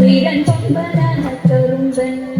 Veeran பம்பனான தரும்பன்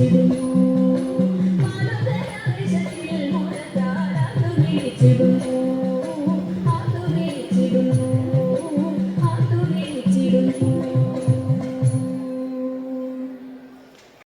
to